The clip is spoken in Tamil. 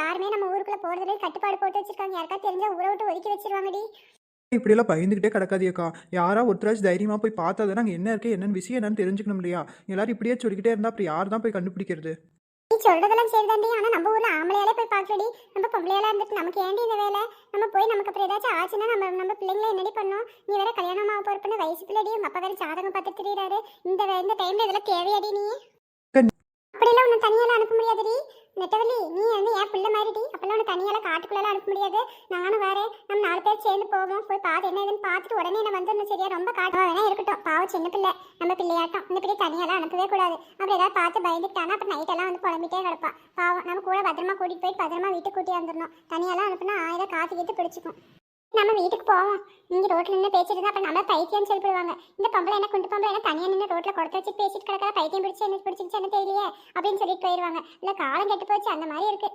யாருமே நம்ம ஊருக்குள்ள போறதுல கட்டுப்பாடு போட்டு வச்சிருக்காங்க. யாருக்கா தெரிஞ்சா ஊரை விட்டு ஒதுக்கி வச்சிருவாங்கடி. இப்படியெல்லாம் பயந்துக்கிட்டே கிடக்காதியக்கா யாரா ஒருத்தராச்சும் தைரியமாக போய் பார்த்தா தான் என்ன இருக்கு என்னன்னு விஷயம் என்னன்னு தெரிஞ்சுக்கணும் இல்லையா? எல்லாரும் இப்படியே சொல்லிக்கிட்டே இருந்தால் அப்புறம் யார் தான் போய் கண்டுபிடிக்கிறது? நீ சொல்றதெல்லாம் சரிதாண்டி ஆனா நம்ம ஊர்ல ஆம்பளையாலே போய் பார்க்கலடி. நம்ம பொம்பளையால இருந்துட்டு நமக்கு ஏண்டி இந்த வேலை? நம்ம போய் நமக்கு அப்புறம் ஏதாச்சும் ஆச்சுன்னா நம்ம நம்ம பிள்ளைங்கள என்னடி பண்ணோம்? நீ வேற கல்யாணம் ஆக போறப்பன்னு வயசு பிள்ளைடி உங்க அப்பா வேற ஜாதகம் பார்த்து திரியிறாரு. இந்த இந்த டைம்ல இதெல்லாம் தேவையாடி நீ? அப்படியெல்லாம் உன்னை தனியால அனுப்ப முடியாதுடி. நெட்டவள்ளி நீ வந்து என் பிள்ளை தனியால காட்டுக்குள்ள அனுப்ப முடியாது. நானும் வரேன். நம்ம நாலு பேர் சேர்ந்து போவோம். போய் பார்த்து என்ன ஏதுன்னு பார்த்துட்டு உடனே நான் வந்துடணும் சரியா? ரொம்ப காட்டுவா வேணா இருக்கட்டும். பாவம் சின்ன பிள்ளை. நம்ம பிள்ளையாட்டம். இந்த பிள்ளை தனியாலாம் அனுப்பவே கூடாது. அப்படி ஏதாவது பார்த்து பயந்துட்டானா அப்புறம் நைட்டெல்லாம் வந்து புலம்பிட்டே கிடப்பா. பாவம் நம்ம கூட பத்திரமா கூட்டிட்டு போய் பத்திரமா வீட்டுக்கு கூட்டி வந்துடணும். தனியாலாம் அனுப்புனா ஆயிரம் காத்து கீத்து பிடிச்சிக்கும். நம்ம வீட்டுக்கு போவோம். இங்க ரோட்ல நின்று பேசிட்டு இருந்தா அப்ப நம்ம பைத்தியம் சொல்லிடுவாங்க இந்த பொம்பளை என்ன குண்டு பொம்பளை என்ன தனியா நின்று ரோட்ல கொடுத்து வச்சு பேசிட்டு கிடக்கிற? பைத்தியம் பிடிச்சி என்ன பிடிச்சிச்சு என்ன தெரியலையே அப்படின்னு சொல்லிட்டு போயிடுவாங்க இல்ல காலம் கெட்டு போச்சு. அந்த மாதிரி இருக்கு.